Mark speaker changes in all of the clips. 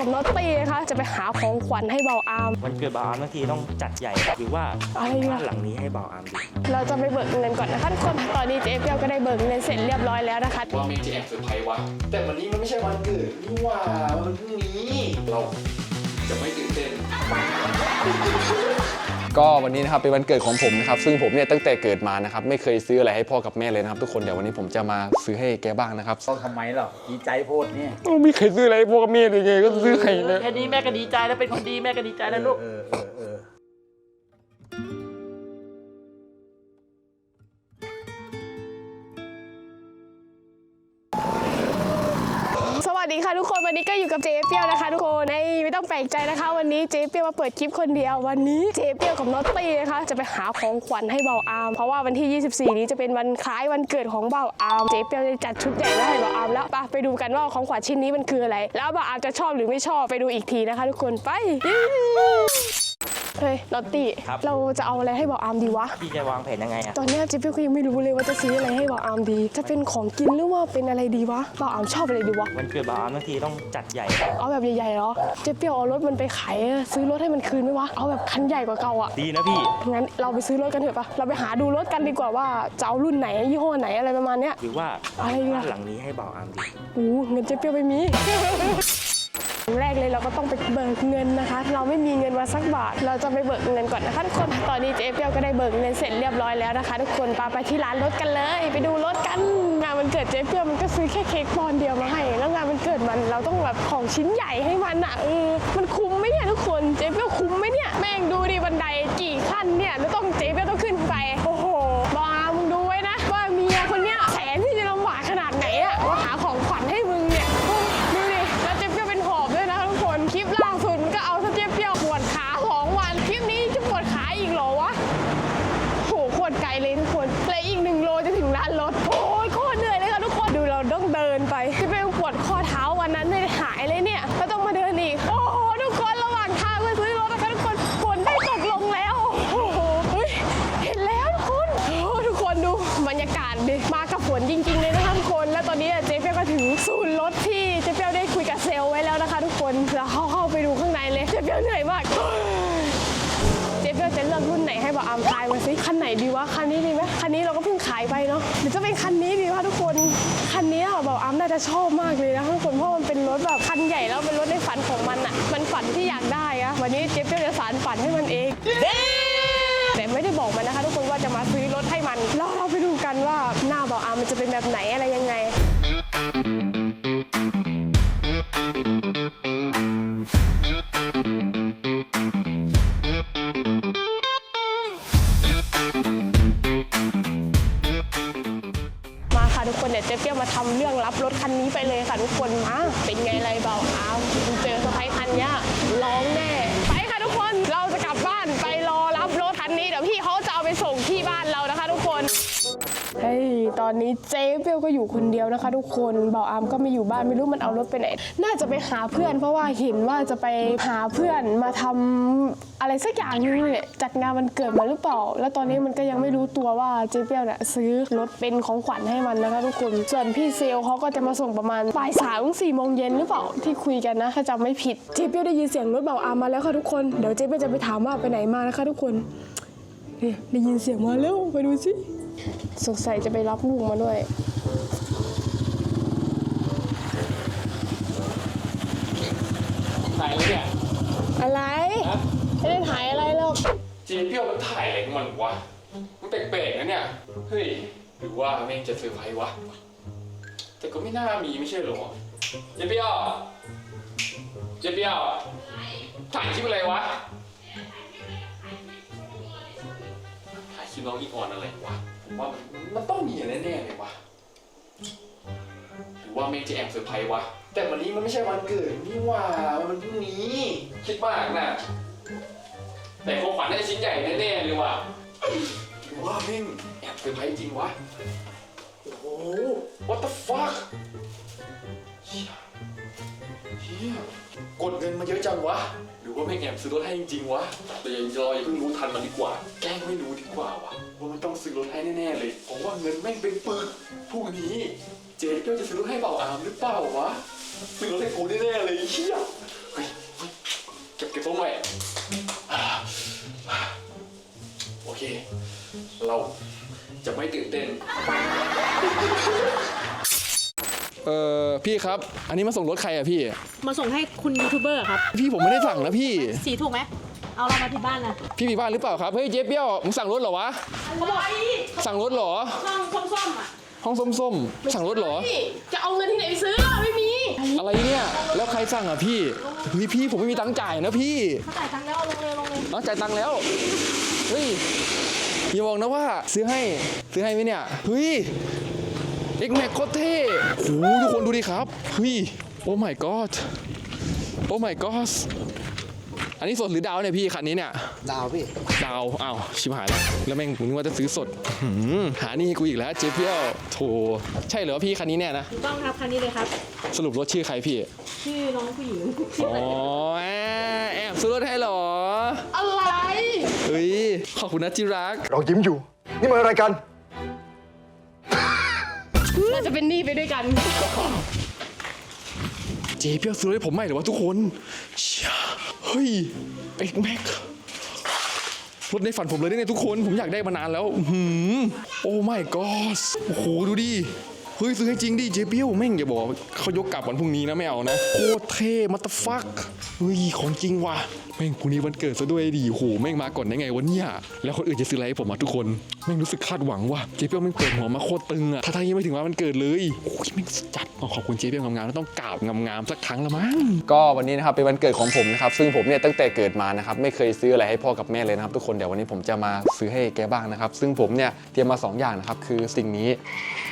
Speaker 1: กับน็อตตี้นะคะ จะไปหาของขวัญให้เบาอาม
Speaker 2: วันเกิดบ่าวอามทั้งทีต้องจัดใหญ่หรือว่า
Speaker 1: อะไรวะ
Speaker 2: บ้านหลังนี้ให้บ่าวอามดี
Speaker 1: เราจะไปเบิกเงินก่อนนะคะทุกคนตอนนี้เจ๊เปียวก็ได้เบิกเงินเสร็จเรียบร้อยแล้วนะคะ
Speaker 3: ว่าเมย์จะแอบเซอร์ไพรส์วะแต่วันนี้มันไม่ใช่วันเกิดนี่หว่ามันพรุ่งนี้ เราจะไม่ตื่นเต้น
Speaker 4: ก็วันนี้นะครับเป็นวันเกิดของผมนะครับซึ่งผมเนี่ยตั้งแต่เกิดมานะครับไม่เคยซื้ออะไรให้พ่อกับแม่เลยนะครับทุกคนเดี๋ยววันนี้ผมจะมาซื้อให้แกบ้างนะครับ
Speaker 5: ต้องทำไมหรอดีใจโพดเนี่ย
Speaker 4: ไม่เคยซื้ออะไรให้พ่อกับแม่เลยไงก็ซื้อให้นะ
Speaker 6: แค่นี้แม่ก็ดีใจแล้วเป็นคนดีแม่ก็ดีใจแล้วลูก
Speaker 5: เออเออเออ
Speaker 1: ดีค่ะทุกคนวันนี้ก็อยู่กับเจ๊เปียวนะคะทุกคนในไม่ต้องแปลกใจนะคะ วันนี้เจ๊เปียวมาเปิดคลิปคนเดียว วันนี้เจ๊เปียวกับน็อตตี้นะคะ จะไปหาของขวัญให้เบาอาม เพราะว่าวันที่ 24 นี้จะเป็นวันคล้ายวันเกิดของเบาอามเจ๊เปียวจะจัดชุดใหญ่มาให้เบาอามแล้วไปไปดูกันว่าของขวัญชิ้นนี้มันคืออะไร แล้วเบาอามจะชอบหรือไม่ชอบไปดูอีกทีนะคะ ทุกคนไป เฮ้ยน็อตตี้เราจะเอาอะไรให้เบาอามดีวะ
Speaker 2: พี่จะวางแผนยังไงอะ
Speaker 1: ตอนเนี้ยเจ๊เปียวก็ยังไม่รู้เลยว่าจะซื้ออะไรให้บ่าวอามดี จะเป็นของกินหรือว่าเป็นอะไรดีวะบ่าวอามชอบอะไรดีวะ
Speaker 2: วันเกิดบ่าวอามทั้งทีต้องจัดใหญ่
Speaker 1: เอาแบบใหญ่ๆเหรอ เจ๊เปียวเอารถมันไปขายอะซื้อรถให้มันคืนไหมวะ เอาแบบคันใหญ่กว่าเก่าอะ
Speaker 2: ดีนะพี่
Speaker 1: งั้นเราไปซื้อรถกันเถอะปะเราไปหาดูรถกันดีกว่าว่าจะเอารุ่นไหนยี่ห้อไหนอะไรประมาณเนี้ย
Speaker 2: หรือว่า
Speaker 1: อะไรอะ
Speaker 2: บ้านหลังนี้ให้บ่าวอามดี
Speaker 1: โอ้เงินเจ๊เปียวไม่มี อย่างแรกเลยเราก็ต้องไปเบิกเงินนะคะ เราไม่มีเงินมาสักบาท เราจะไปเบิกเงินก่อนนะคะทุกคน ตอนนี้เจ๊เปียวก็ได้เบิกเงินเสร็จเรียบร้อยแล้วนะคะ ทุกคนไปไปที่ร้านรถกันเลย ไปดูรถกันงานมันเกิดเจ๊เปียวมันก็ซื้อแค่เค้กปอนเดียวมาให้ แล้วงานมันเกิดมันเราต้องแบบของชิ้นใหญ่ให้มันอะเออมันคุ้มไหมเนี่ยทุกคนเจ๊เปียวคุ้มไหมเนี่ยแม่งดูดิบันไดกี่ขั้นเนี่ยแล้วต้องเจ๊เปียวต้องขึ้นไปโอ้โห โหโคตรไกลเลยทุกคนเลยอีกหนึ่งโลจะถึงร้านรถ โอ้ยโคตรเหนื่อยเลยค่ะทุกคน ดูเราต้องเดินไปที่เป็นปวดข้อ ชอบมากเลยนะทุกคนเพราะมันเป็นรถแบบคันใหญ่แล้วเป็นรถในฝันของมันอะมันฝันที่อยากได้อะวันนี้เจ๊เปียวจะสารฝันให้มันเองแต่ไม่ได้บอกมันนะคะ ทุกคนว่าจะมาซื้อรถให้มันเราเราไปดูกันว่าหน้าบอกอามมันจะเป็นแบบไหนอะไรยังไง นะคะทุกคนเบาอามก็ไม่อยู่บ้านไม่รู้มันเอารถไปไหน น่าจะไปหาเพื่อน เพราะว่าเห็นว่าจะไปหาเพื่อนมาทำอะไรสักอย่างนึงเนี่ยจัดงานวันเกิดมาหรือเปล่า แล้วตอนนี้มันก็ยังไม่รู้ตัวว่าเจ๊เปียวเนี่ยซื้อรถเป็นของขวัญให้มันนะคะทุกคนส่วนพี่เซลเขาก็จะมาส่งประมาณบ่ายสามสี่โมงเย็นหรือเปล่าที่คุยกันนะถ้าจำไม่ผิดเจ๊เปียวได้ยินเสียงรถเบาอามมาแล้วค่ะทุกคนเดี๋ยวเจ๊เปียวจะไปถามว่าไปไหนมานะคะทุกคนได้ยินเสียงมาแล้วไปดูสิสงสัยจะไปรับลูกมาด้วยา
Speaker 3: ยแล้วเนี่ย
Speaker 1: อะไรไม่ได้ถ่ายอะไรหรอก
Speaker 3: เจเปียวมันถ่ายอะไรของมันวะ มันแปลกๆนะเนี่ย เฮ้ย หรือว่าแม่งจะเซอร์ไพรส์วะ แต่ก็ไม่น่ามีไม่ใช่เหรอเจเปียวเจเปียวถ่ายคลิปอะไรวะ ถ่ายคลิปน้องอีออนอะไรวะผมว่ามันมันต้องมีแน่ๆเลยวะ หรือว่าแม่งจะแอบเซอร์ไพรส์วะ แต่วันนี้มันไม่ใช่วันเกิดนี่หว่ามันพรุ่งนี้คิดมากนะแต่ของขวัญได้ชิ้นใหญ่แน่ๆเลยว่ะหรือว่าแม่งแอบเซอร์ไพรส์จริงวะโอ้โห what the fuck เชี่ยเชี่ยกดเงินมาเยอะจังวะ หรือว่าแม่งแอบซื้อรถให้จริงๆวะแต่อย่ารออย่าเพิ่งรู้ทันมันดีกว่า แก ไม่รู้ดีกว่าวะว่ามันต้องซื้อรถให้แน่ๆเลยผมว่าเงินแม่งเป็นปึกพรุ่งนี้ เจ๊ก็จะซื้อรถให้เบาอามหรือเปล่าวะซื้อรถให้กูแน่ๆเลยเชี่ยเฮ้ยด้วยโอเค เราจะไม่ตื่นเต้น
Speaker 4: เออพี่ครับ อันนี้มาส่งรถใครอะพี่
Speaker 6: มาส่งให้คุณยูทูบเบอร์ครับ
Speaker 4: พี่ผมไม่ได้สั่งนะพี่
Speaker 6: สีถูกไหม เอาเรามาที่บ้านนะ
Speaker 4: พี่มีบ้านหรือเปล่าครับเฮ้ยเจ๊เปี้ยวมึงสั่งรถเหรอวะ
Speaker 6: อะไร
Speaker 4: สั่งรถเหรอ
Speaker 6: ช่องส้มๆอะ
Speaker 4: ห้องส้มๆสั่งรถเหรอ
Speaker 1: นี่จะเอาเงินที่ไหนไปซื้อไม่มี
Speaker 4: อะไรเนี่ยแล้วใครสั่งอะพี่เฮ้ยพี่ผมไม่มีตังค์จ่ายนะพี่
Speaker 6: เขาจ่ายตังค์แล้วเอาลงเลยลงเลย
Speaker 4: น้องจ่ายตังค์แล้วเฮ้ยอย่าบอกนะว่าซื้อให้ซื้อให้ไหมเนี่ยเฮ้ยเอ็กแม็กโคตรเท่โหทุกคนดูดิครับเฮ้ยโอ้ my god โอ้ my god อันนี้สดหรือดาวเนี่ยพี่คันนี้เนี่ย
Speaker 5: ดาวพี่
Speaker 4: ดาวอ้าวชิบหายแล้วแล้วแม่งผมนึกว่าจะซื้อสดหืมหานี่ให้กูอีกแล้วเจ๊เพียวโถใช่เหรอพี่คันนี้เนี่ยนะ
Speaker 6: ถูกต้องครับคันนี้เลยครับ
Speaker 4: สรุปรถชื่อใครพี่
Speaker 6: ชื่อน้องผู้หญิง
Speaker 4: อ๋อแอบแอบซื้อรถให้เหรอ
Speaker 1: อะไร
Speaker 4: เฮ้ยขอบคุณนะที่รัก
Speaker 7: เรายิ้มอยู่ นี่มันอะไรกัน
Speaker 1: เราจะเป็นหนี้ไปด้วยกัน
Speaker 4: เจ๊เพียวซื้อรถให้ผมใหม่เหรอวะทุกคนเชี่ย เฮ้ยเอ็กแม็กรถในฝันผมเลยเนี่ยทุกคน ผมอยากได้มานานแล้วหืมโอ้ my god โอ้โหดูดิเฮ้ยซื้อให้จริงดิเจ๊เปียวแม่งอย่าบอกเขายกกลับวันพรุ่งนี้นะไม่เอานะโคตรเท่มัตฟัก เฮ้ยของจริงว่ะแม่งพรุ่งนี้วันเกิดซะด้วยดิโหแม่งมาก่อนได้ไงวะเนี่ยแล้วคนอื่นจะซื้ออะไรให้ผมอะทุกคนแม่งรู้สึกคาดหวังว่ะเจ๊เปียวแม่งเปิดหัวมาโคตรตึงอะถ้าทางยังไม่ถึงวันมันเกิดเลยโอ้ยแม่งจัดต้องขอบคุณเจ๊เปียวงามๆแล้วต้องกราบงามๆสักครั้งละมั้งก็วันนี้นะครับเป็นวันเกิดของผมนะครับซึ่งผมเนี่ยตั้งแต่เกิดมานะครับไม่เคยซื้ออะไรให้พ่อกับแม่เลยนะครับทุกคนเดี๋ยววันนี้ผมจะมาซื้อให้แกบ้างนะครับซึ่งผมเนี่ยเตรียมมาสองอย่างนะครับคือสิ่งนี้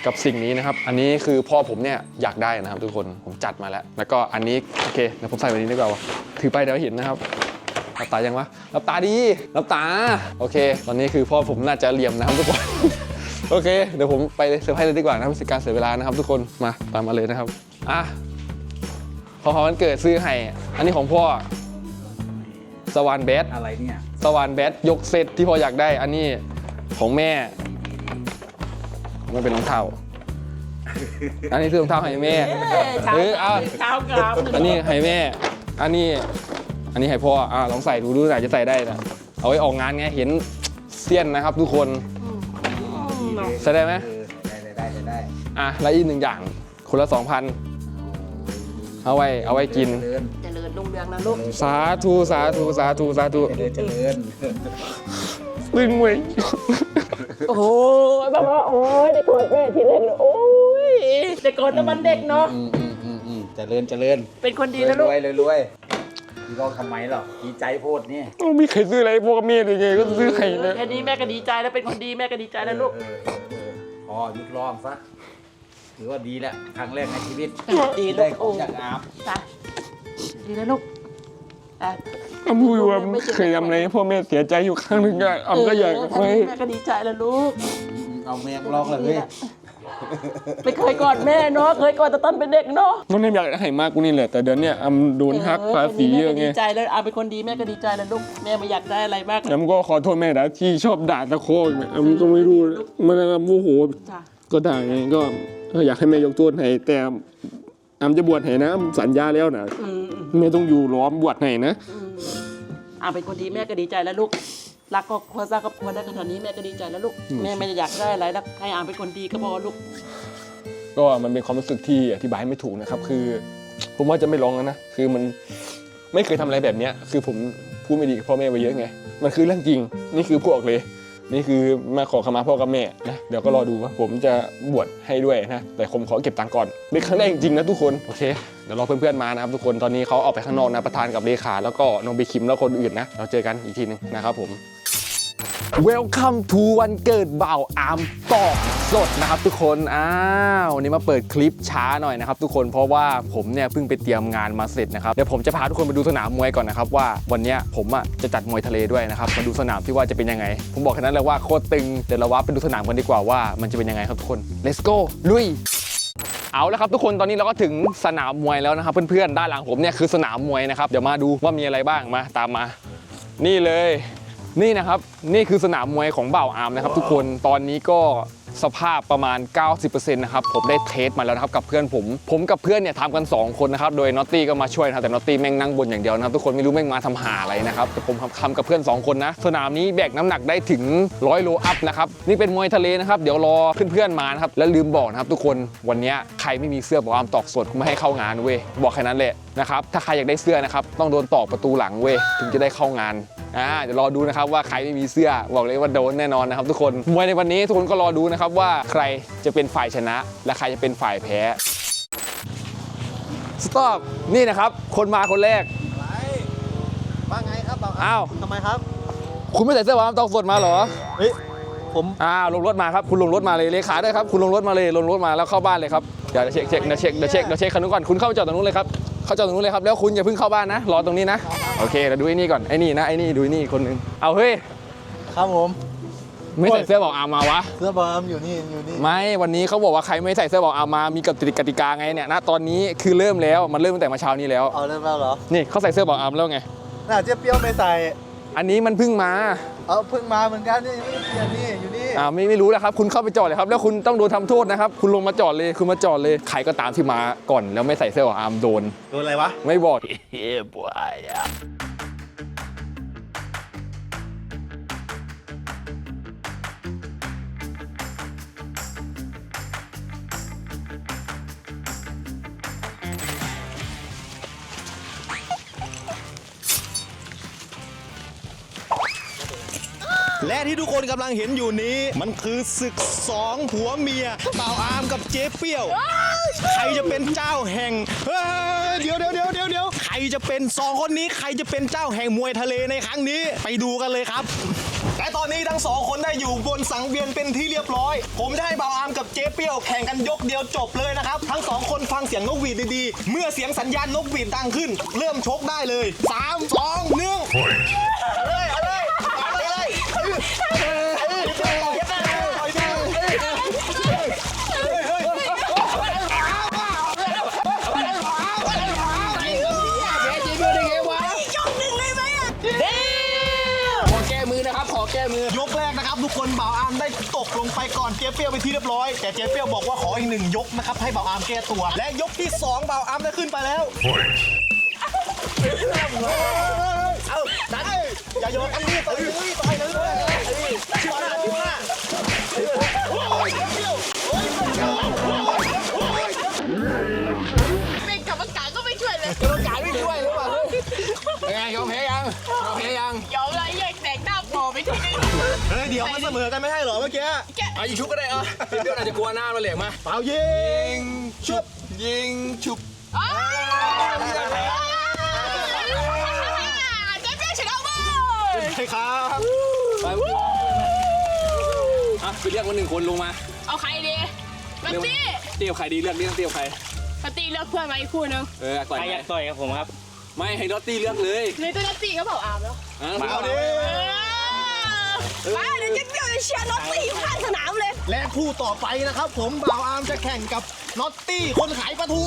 Speaker 4: กับสิ่งนี้นะครับอันนี้คือพ่อผมเนี่ยอยากได้นะครับทุกคนผมจัดมาแล้ว แล้วก็อันนี้โอเคเดี๋ยวผมใส่ไว้นี้ดีกว่าวะถือไปเดี๋ยวเห็นนะครับหลับตายังวะหลับตาดีหลับตา โอเค ตอนนี้คือพ่อผมน่าจะเหลี่ยมนะครับทุกคน โอเค เดี๋ยวผมไปเซอร์ไพรส์เลยดีกว่านะครับไม่เสียการเสียเวลานะครับ ทุกคน มาตามมาเลยนะครับ อะพอพอวันเกิดซื้อให้ อันนี้ของพ่อ สวานแบด
Speaker 5: อะไรเนี่ย
Speaker 4: สวานแบดยกเซตที่พ่ออยากได้ อันนี้ของแม่ มันเป็นรองเท้า อันนี้คือรองเท้าให้แม่
Speaker 6: เช้า
Speaker 4: เออเอา
Speaker 6: เช้ากราบ
Speaker 4: อันนี้ให้แม่ อันนี้อันนี้ให้พ่ออ่าลองใส่ดูดูอาจจะใส่ได้นะเอาไว้ออกงานไงเห็นเสี้ยนนะครับ ทุกคนใส่ได้ไหม
Speaker 5: เออได้ได้ได้ได้ได้
Speaker 4: อะแล้วอีกหนึ่งอย่างคนละสองพันเอาไว้เอาไว้กิน
Speaker 5: เจริญ
Speaker 6: เจริญรุ่งเรืองนะลูก
Speaker 4: สาธุสาธุสาธุสาธุ
Speaker 5: เจริญเจริญ
Speaker 4: ตึงเว้ย
Speaker 6: โอ้โหแบบว่าโอ้ยได้กอดแม่ทีแรกเลยโอ้ยได้กอดตะวันเด็กเนาะ
Speaker 5: อืมอืมอืมอืม เจริญเจริญ
Speaker 6: เป็นคนดี
Speaker 5: รวย
Speaker 6: นะ
Speaker 5: ร
Speaker 6: ลูก
Speaker 5: วยรวยรวยพี่ร้องทำไมหรอดีใจโพดเนี่ย
Speaker 4: ไม่เคยซื้ออะไรให้พ่อกับแม่เลยไงก็ซื้อให้นะ
Speaker 6: แค่นี้แม่ก็ดีใจแล้วเป็นคนดีแม่ก็ดีใจแล้วลูก
Speaker 5: เออเออเออพอหยุดร้องซะถือว่าดีแล้วครั้งแรกในชีวิต
Speaker 6: ดีลู
Speaker 5: ได้
Speaker 6: ก
Speaker 5: ขอ
Speaker 6: โอ้
Speaker 5: งจากอาบ
Speaker 6: จ้ะดีนะลูกอะ
Speaker 4: อำพูดว่าเคยทำอะไรให้พ่อแม่เสียใจอยู่ครั้งหนึ่งอะอำก็อยาก
Speaker 6: เแค่
Speaker 4: ไว้
Speaker 6: นี้แม่ก็ดีใจแล้วลูก
Speaker 5: อืมเอาแม่ร้องเลยเฮ้ย
Speaker 6: ไม่เคยกอดแม่เนาะเคยกอดแต่ตอนเป็นเด็กเนาะ
Speaker 4: น้องเนมอยากให้มากกูนี่แหละแต่เดี๋ยวเนี้ยอำโดนฮักภาษีเยอะไง
Speaker 6: แม่ก็ดีใจแล้วอาเป็นคนดีแม่ก็ดีใจแล้วลูกแม่ไม่อยากได้อะไรมาก
Speaker 4: อำก็ขอโทษแม่นะที่ชอบด่าตะโคกเนี่ยอำก็ไม่รู้มันโมโห
Speaker 6: จ้ะ
Speaker 4: ก็ด่าไงก็เอออยากให้แม่ยกโทษให้แต่อำจะบวชให้นะอำสัญญาแล้วนะ
Speaker 6: อืม
Speaker 4: แม่ต้องอยู่ล้อมบวชให้นะ
Speaker 6: อืมอาเป็นคนดีแม่ก็ดีใจแล้วลูก รักครอบครัวสร้างครอบครัวได้ขนาดนี้แม่ก็ดีใจแล้วลูกแม่ไม่ได้อยากได้อะไรแล้วให้อาเป็นคนดีก็พอลูก
Speaker 4: ก็มันเป็นความรู้สึกที่อธิบายไม่ถูกนะครับ คือ ผมว่าจะไม่ร้องแล้วนะคือมันไม่เคยทำอะไรแบบเนี้ย คือผมพูดไม่ดีกับพ่อแม่ไปเยอะไง มันคือเรื่องจริง นี่คือพูดออกเลย นี่คือมาขอขมาพ่อกับแม่นะ เดี๋ยวก็รอดูว่าผมจะบวชให้ด้วยนะ แต่ผมขอเก็บตังค์ก่อนเป็นครั้งแรกจริงๆนะทุกคน โอเค เดี๋ยวรอเพื่อนๆมานะครับทุกคน ตอนนี้เขาออกไปข้างนอกนะประธานกับเลขา แล้วก็น้องเบคิมแล้วคนอื่นนะ เราเจอกันอีกทีหนึงนะครับผม Welcome to วันเกิดบ่าวอามตอกสดนะครับทุกคนอ้าววันนี้มาเปิดคลิปช้าหน่อยนะครับ ทุกคนเพราะว่าผมเนี่ยเพิ่งไปเตรียมงานมาเสร็จนะครับเดี๋ยวผมจะพาทุกคนไปดูสนามมวยก่อนนะครับว่าวันเนี้ยผมอะจะจัดมวยทะเลด้วยนะครับมาดูสนามที่ว่าจะเป็นยังไง ผมบอกแค่นั้นเลยว่าโคตรตึงเดี๋ยวเราว่าไปดูสนามกันดีกว่าว่ามันจะเป็นยังไงครับทุกคน let's go ลุยเอาแล้วครับทุกคนตอนนี้เราก็ถึงสนามมวยแล้วนะครับเพื่อนๆด้านหลังผมเนี่ยคือสนามมวยนะครับเดี๋ยวมาดูว่ามีอะไรบ้างมาตามมา นี่เลย นี่นะครับนี่คือสนามมวยของบ่าวอาร์มนะครับทุกคนตอนนี้ก็สภาพประมาณ 90%นะครับผมได้เทสมาแล้วนะครับกับเพื่อนผม ผมกับเพื่อนเนี่ยทำกัน 2 คนนะครับโดยนอตตี้ก็มาช่วยนะครับแต่นอตตี้แม่งนั่งบนอย่างเดียวนะครับทุกคนไม่รู้แม่งมาทำหาอะไรนะครับแต่ผมทำกับเพื่อน 2 คนนะสนามนี้แบกน้ำหนักได้ถึง 100 โลอัพนะครับนี่เป็นมวยทะเลนะครับเดี๋ยวรอเพื่อนๆมานะครับแล้วลืมบอกนะครับทุกคนวันเนี้ยใครไม่มีเสื้อบอกอามตอกสดกูไม่ให้เข้างานเว้ยบอกแค่นั้นแหละนะครับถ้าใครอยากได้เสื้อนะครับต้องโดนตอกประตูหลังเว้ยถึงจะได้เข้างาน อ่าเดี๋ยวรอดูนะครับว่าใครไม่มีเสื้อบอกเลยว่าโดนแน่นอนนะครับ ทุกคนมวยในวันนี้ทุกคนก็รอดูนะครับว่าใครจะเป็นฝ่ายชนะ และใครจะเป็นฝ่ายแพ้สต็อปนี่นะครับ คนมาคนแรก
Speaker 7: ว่าไงครับบอก
Speaker 4: อ้าว
Speaker 7: ทำไมครับ
Speaker 4: คุณไม่ใส่เสื้อวอร์มตอกสดมาเหรอ
Speaker 7: เฮ้ยผม
Speaker 4: อ้าวลงรถมาครับคุณลงรถมาเลยเลขาด้วยครับคุณลงรถมาเลยลงรถมาแล้วเข้าบ้านเลยครับเดี๋ยวเช็คเช็คเดี๋ยวเช็คเดี๋ยวเช็คเดี๋ยวเช็คคันนู้นก่อนคุณเข้าไปจอดตรงนู้นเลยครับเข้าจอดตรงนู้นเลยครับแล้วคุณอย่าเพิ่งเข้าบ้านนะรอตรงนี้นะ โอเคเดี๋ยวดูไอ้นี่ก่อนไอ้นี่นะไอ้นี่ดูไอ้นี่คนหนึงเอาเฮ้ย
Speaker 7: ครับผม
Speaker 4: ไม่ใส่เสื้อบอกอาร์มมาวะ
Speaker 7: เสื้อบอมอยู่นี่อยู่นี่
Speaker 4: ไม่ วันนี้เขาบอกว่าใครไม่ใส่เสื้อบอกอามามีกติกติกาไงเนี่ยณตอนนี้คือเริ่มแล้วมันเริ่มตั้งแต่เมื่อเช้านี้แล้ว
Speaker 7: เอาเริ่มแล้วเหรอ
Speaker 4: นี่เขาใส่เสื้อบอกอามแล้วไง
Speaker 7: น่าเจ๊เปรี้ยวไม่ใส่
Speaker 4: อันนี้มันเพิ่งมา
Speaker 7: เอาเพิ่งมาเหมือนกันนี่ไม่ได้เปลี่ยนนี่อยู่นี่
Speaker 4: อ่าไม่ไม่รู้แล้วครับ คุณเข้าไปจอดเลยครับแล้วคุณต้องโดนทำโทษนะครับ คุณลงมาจอดเลยคุณมาจอดเลยใครก็ตามที่มาก่อน แล้วไม่ใส่เสื้อบอกอามโดน
Speaker 7: โดนอะไรวะ
Speaker 4: ไม่บอก
Speaker 8: และที่ทุกคนกำลังเห็นอยู่นี้ มันคือศึกสองผัวเมียเต่าวอามกับเจ๊เปี้ยว ใครจะเป็นเจ้าแห่งเฮ้ยเดี๋ยวเดี๋ยวเดี๋ยวเดี๋ยวเดี๋ยวใครจะเป็นสองคนนี้ใครจะเป็นเจ้าแห่งมวยทะเลในครั้งนี้ ไปดูกันเลยครับและตอนนี้ทั้งสองคนได้อยู่บนสังเวียนเป็นที่เรียบร้อย ผมจะให้บ่าวอามกับเจ๊เปี้ยวแข่งกันยกเดียวจบเลยนะครับ ทั้งสองคนฟังเสียงนกหวีดดีๆ เมื่อเสียงสัญญาณนกหวีดดังขึ้น เริ่มชกได้เลยสามสองหนึ่งเอาเลย ไปก่อนเจ๊เปรี้ยวไปนที่เรียบร้อย แต่เจ๊เปรี้ยวบอกว่าขออีกหนึ่งยกนะครับให้บ่าวอาร์มแก้ตัว และยกที่สองบ่าวอาร์มได้ขึ้นไปแล้วเอาดันอย่าโยนอันนี้ต่อยเลยต่อยเลยชิวหน้าชิวหน้า
Speaker 1: เป็น
Speaker 8: สมอกันไม่ใช่เหรอเมื่อกี้
Speaker 4: เอาอีกชุบก็ได้เอะเพื่อนอาจจะกลัวหน้าเราเหลกมา
Speaker 8: เปล่ายิงชุบ
Speaker 4: ยิงชุบ
Speaker 1: เจ๊เปี้ยวชนะเว้ย
Speaker 8: ใช่ครับ
Speaker 4: ไปอะไปเรียกมาหนึ่งคนลงมา
Speaker 1: เอาใครดีปัตตี้
Speaker 4: เตี้ยวใครดีเลือกเรื่องเตี้ยวใคร
Speaker 1: ปัตตี้เลือกเพื่อนมาอีกคู่นึง
Speaker 4: เออต่อย
Speaker 2: ใคร
Speaker 4: ไหม
Speaker 2: อยากต่อยกับผมครับ
Speaker 4: ไม่ให้ดอตตี้เลือกเลย
Speaker 1: เลยตัวนัตตี้ก็บอกอาบแล้ว
Speaker 4: อะ
Speaker 8: เอาดิ
Speaker 1: มาเดี๋ยวเจ๊ เปี้ยวจะเชียร์นัตตี้อยู่ข้างสนามเลย
Speaker 8: และคู่ต่อไปนะครับ ผมบ่าวอาร์มจะแข่งกับน็อตตี้คนขายปลาทู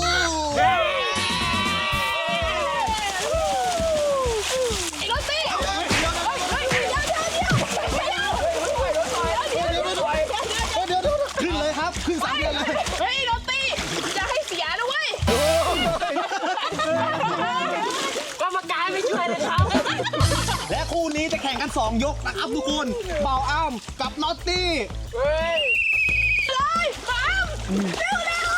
Speaker 1: จะ
Speaker 8: แข่งกัน 2 ยกนะครับทุกคนเบาอามกับน็อตตี้
Speaker 1: เลยครับเร็วเร็ว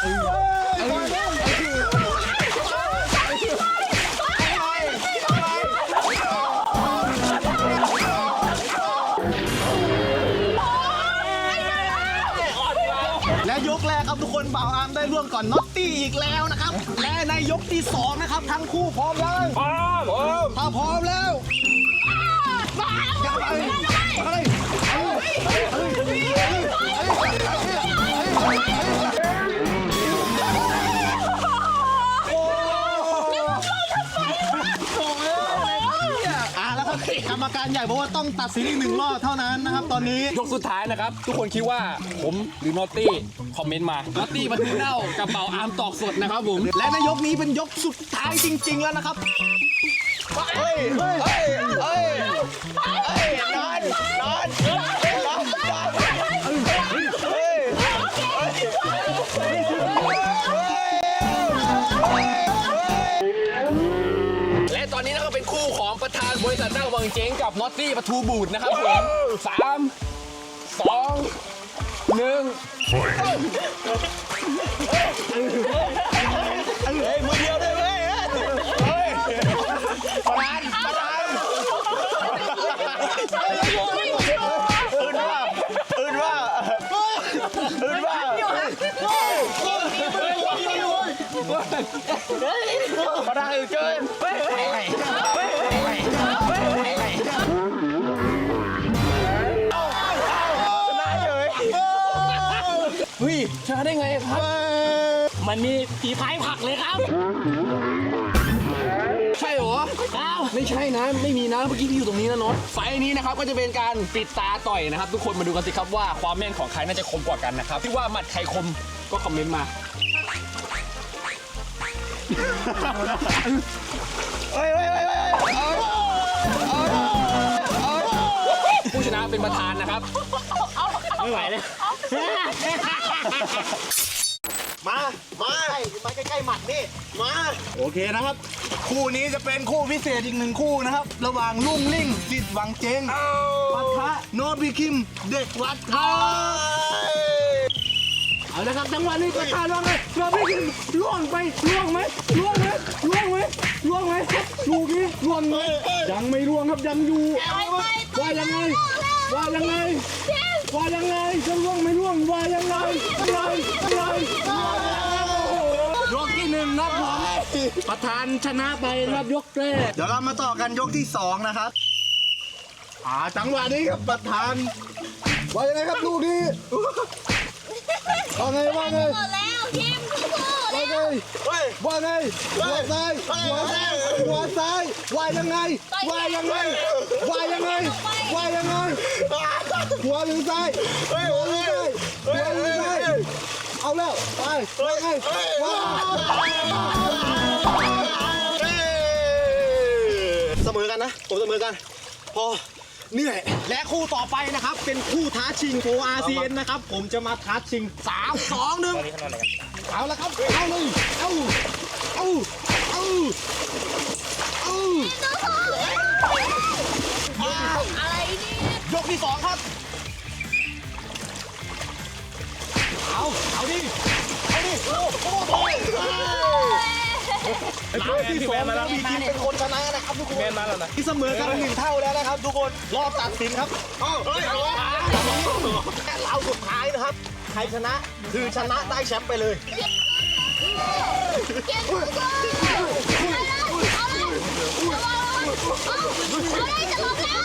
Speaker 8: และยกแรกครับทุกคนบ่าอามได้ร่วมก่อนน็อตตี้อีกแล้วนะครับ และในยกที่ 2 นะครับ ทั้งคู่พร้อมแล้วพร้อมถ้าพร้อมแล้ว อย่าไปอะไรอ่าแล้วครับกรรมการใหญ่บอกว่าต้องตัดสินอีกหนึ่งรอบเท่านั้นนะครับตอนนี้
Speaker 4: ยกสุดท้ายนะครับ ทุกคนคิดว่าผมหรือนอตตี้คอมเมนต์มานอตตี้มาดูเน่ากับเป่าอาร์มตอกสดนะครับผม
Speaker 8: และในยกนี้เป็นยกสุดท้ายจริง ๆ แล้วนะครับ เและ
Speaker 4: ตอนนี้นะครัเป็นคู่ของประธานบริษัทนั่งวังเจ๊งกับน็อตตี้ปทูบูดนะครับผมสามสองหนึ่ง เฮ้ยชนะได้ไงครับ
Speaker 6: มันมีผีพายผักเลยครับ
Speaker 4: ใช่เหรอไม่ใช่นะ ไม่มีนะเมื่อกี้พี่อยู่ตรงนี้นะน็อตไฟล์นี้นะครับก็จะเป็นการปิดตาต่อยนะครับ ทุกคนมาดูกันสิครับว่าความแม่นของใครน่าจะคมกว่ากันนะครับที่ว่าหมัดใครคมก็คอมเมนต์มา ผู้ชนะเป็นประธานนะครับ ไม่ไหวเลย
Speaker 8: มา มา มาใกล้ๆหมัดนี่ มา โอเคนะครับ คู่นี้จะเป็นคู่พิเศษอีกหนึ่งคู่นะครับ ระหว่างลุงลิงสิทธิ์หวังเจงปะทะโนบิคิม เด็กวัดครับ
Speaker 4: เอาละครับจังหวะนี้ประธานล่วงเลยเราไม่กินล่วงไปล่วงไหมล่วงไหมล่วงไหมล่วงไหมลูกนี้ล่วงไหมยังไม่ล่วงครับยังอยู่ว่ายังไงว่ายังไงว่ายังไงจะล่วงไม่ล่วงว่ายังไงยังไงยังไงยกที่หนึ่งนับผมประธานชนะไปนะครับยกแรก
Speaker 8: เดี๋ยวเรามาต่อกันยกที่สองนะครับอ่าจังหวะนี้ครับประธานว่ายังไงครับลูกนี้ ว่าไงว่าไง
Speaker 9: หมดแล้วทีมทุกคน
Speaker 8: ว่าไงว่าไงหัวซ้ายหัวซ้ายหัวซ้ายว่ายังไงว่ายังไงว่ายังไงว่ายังไงหัวหรือซ้ายหัวหรือซ้ายหัวหรือซ้ายเอาแล้วไปว่าไงว่าเสมอกันนะผมเสมอกัน พอ เหนื่อย และคู่ต่อไปนะครับ เป็นคู่ท้าชิงโ RCN นะครับ ผมจะมาท้าชิง3 2 1
Speaker 2: ตอนนี้ขนาดไหนครับ
Speaker 8: เอาละครับ เอาเลย เอา เอา เอา เอา
Speaker 9: อะไรนี่
Speaker 8: ยกที่สองครับ เอา เอาดิ เอาดิ โอ้โหโอ้ย รอบที่สองแล้วมีทีมเป็นคนชนะนะครับทุกคนแมนมาแล้วนะที่เสมอกันหนึ่งเท่าแล้วนะครับ ทุกคนรอบตัดสินครับเฮ้ยเราสุดท้ายนะครับ ใครชนะคือชนะได้แชมป์ไปเลย
Speaker 9: เกมทุกคนเอาเลยเอาเลยเอาเลยจะลบแล้ว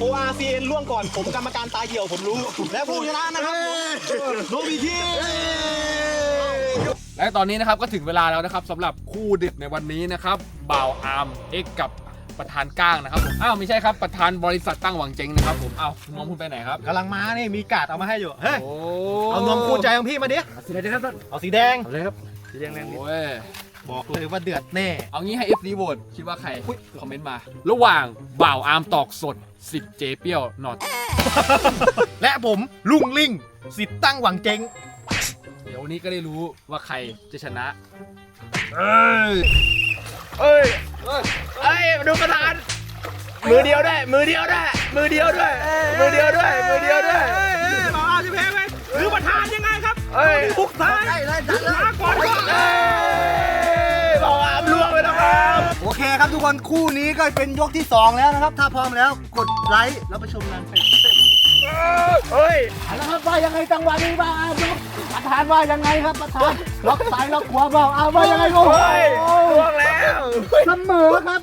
Speaker 8: โออาร์ซีเอ็นล่วงก่อนผมกรรมการตาเหี่ยวผมรู้ และผู้ชนะนะครับผมโนบิคิ
Speaker 4: และตอนนี้นะครับก็ถึงเวลาแล้วนะครับสำหรับคู่เด็ดในวันนี้นะครับบ่าวอาร์มเอ็กกับประธานก้างนะครับผมอ้าวไม่ใช่ครับประธานบริษัทตั้งหวังเจ๊งนะครับผมอ้าวน้องคุณไปไหนครับ
Speaker 8: กำลังมานี่มีการ์ดเอามาให้อยู่ เฮ้ย
Speaker 4: โอ้
Speaker 8: เอานมคู่ใจของพี่มาดิ
Speaker 4: สีอะไรครับ
Speaker 8: เอาสีแดง
Speaker 4: เอาเลยครับสีแดงแดงโอ้ย
Speaker 8: บอกเลยว่าเดือดแน่
Speaker 4: เอางี้ให้ FC โหวตคิดว่าใครคอมเมนต์มา ระหว่างบ่าวอาร์มตอกสดสิทธิ์เจเปี้ยวหนอด
Speaker 8: และผมลุงลิงสิทธิ์ตั้งหวังเจง
Speaker 4: เดี๋ยววันนี้ก็ได้รู้ว่าใครจะชนะ
Speaker 8: เอ้ย เอ้ยมาดูประธาน มือเดียวได้ มือเดียวได้ มือเดียวด้วย มือเดียวด้วย มือเดียวด้วยบอกอาจะแพ้ไหมหรือประธานยังไงครับเอ้ยทุกท้ายลาก่อนเอ้ยบอกอามล่วงไปแล้วครับโอเคครับทุกคนคู่นี้ก็เป็นยกที่ 2 แล้วนะครับ ถ้าพร้อมแล้วกดไลค์แล้วไปชมกันเฮ้ย
Speaker 7: เอาละครับว่ายังไงจังหวะนี้บ้างอะยกประธานว่ายังไงครับประธานล็อกซ้ายล็อกขวาเปล่าอ่าว่ายังไงโอ้โห
Speaker 8: ล่วงแล้ว
Speaker 7: เสมอครับ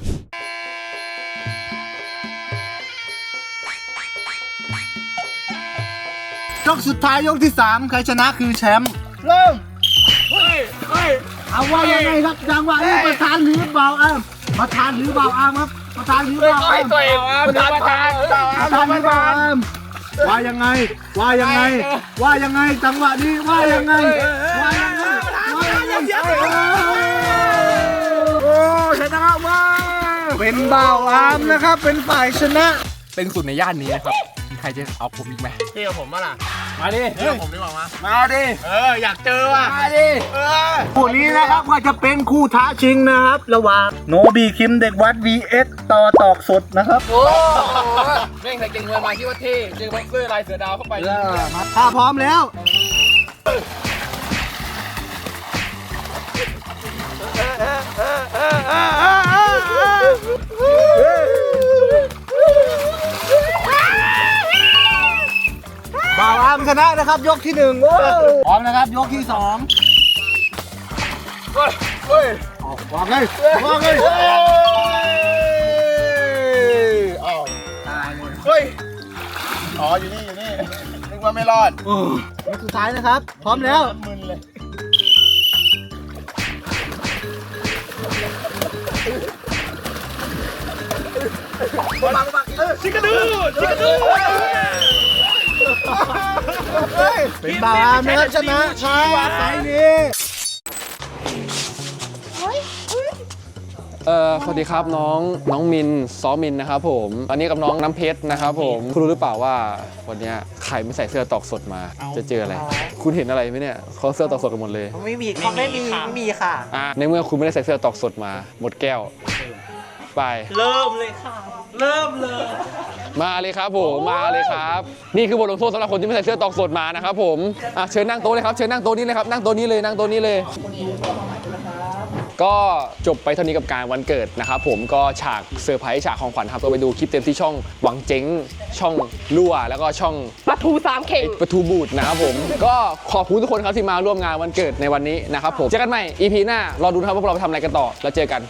Speaker 7: ยกสุดท้ายยกที่3ใครชนะคือแชมป์เริ่มเอาว่ายังไงครับจังหวะนี้ประธานหรือเปล่าอะประธานหรือเปล่าอะครับประธานหรือเปล่าอะ
Speaker 4: ตัวเองประธานประธาน
Speaker 7: ประธานหรือเปล่าอะ ว่ายังไง ว่ายังไง ว่ายังไง จังหวะนี้ว่ายังไง ว่ายังไงว่ายังไงโอ้ชนะมาเป็นบ่าวอามนะครับ เป็นฝ่ายชนะ
Speaker 4: เป็นสุดในย่านนี้นะครับ มีใครจะเอาผมอีกไหม
Speaker 8: เที่ยวผมมาล่ะ
Speaker 7: มาดิเจอผมดีกว่ามามาดิ เออ อยากเจอว่ะ มาดิ เออ คู่นี้นะครับก็จะเป็นคู่ท้าชิงนะครับ ระหว่างโนบีคิมเด็กวัด vs ต่อตอกสดนะครับโอ้
Speaker 4: แม่งใส่เก่งมวยมาคิดว่าเท่เจอบ็อกเซอร์ลายเสือดาวเข้าไป
Speaker 7: ถ้าพร้อมแล้ว บ่าวอามชนะนะครับ ยกที่หนึ่งโอ้พร้อมนะครับ ยกที่สองเฮ้ยเฮ้ยวางเลยวางเลยอ้าวตายเลยเฮ้ยอ๋ออยู่นี่อยู่นี่นึกว่าไม่รอดยกสุดท้ายนะครับ พร้อมแล้วมึนเลยชิคาดูชิคาดู เป็นบ่าวอามนะครับชนะครับไฟล์นี้
Speaker 4: เอ่อสวัสดีครับน้องน้องมินซ้อมินนะครับผมตอนนี้กับน้องน้ำเพชรนะครับผมคุณรู้หรือเปล่าว่าวันเนี้ยใครไม่ใส่เสื้อตอกสดมา จะเจออะไร คุณเห็นอะไรไหมเนี่ยเขาเสื้อตอกสดกันหมดเลย
Speaker 6: ไม่มีเขาไม่มีไม่มีค่ะ
Speaker 4: อะในเมื่อคุณไม่ได้ใส่เสื้อตอกสดมา หมดแก้ว ไป
Speaker 6: เริ่มเลยค่ะ เริ่มเลย
Speaker 4: มาเลยครับผมมาเลยครับ นี่คือบทลงโทษสำหรับคนที่ไม่ใส่เสื้อตอกสดมานะครับผมอะเชิญนั่งโต๊ะเลยครับเชิญนั่งโต๊ะนี้เลยครับนั่งโต๊ะนี้เลยนั่งโต๊ะนี้เลย ก็จบไปเท่านี้กับการวันเกิดนะครับผมก็ฉากเซอร์ไพรส์ฉากของขวัญครับก็ไปดูคลิปเต็มที่ช่องหวังเจ๊งช่องรั่วแล้วก็ช่อง
Speaker 1: ปลาทูสามเข่ง
Speaker 4: ประตูบูดนะครับผม ก็ขอบคุณทุกคนครับที่มาร่วมงานวันเกิดในวันนี้นะครับผม เจอกันใหม่ EP หน้ารอดูนะครับว่าพวกเราไปทำอะไรกันต่อ แล้วเจอกัน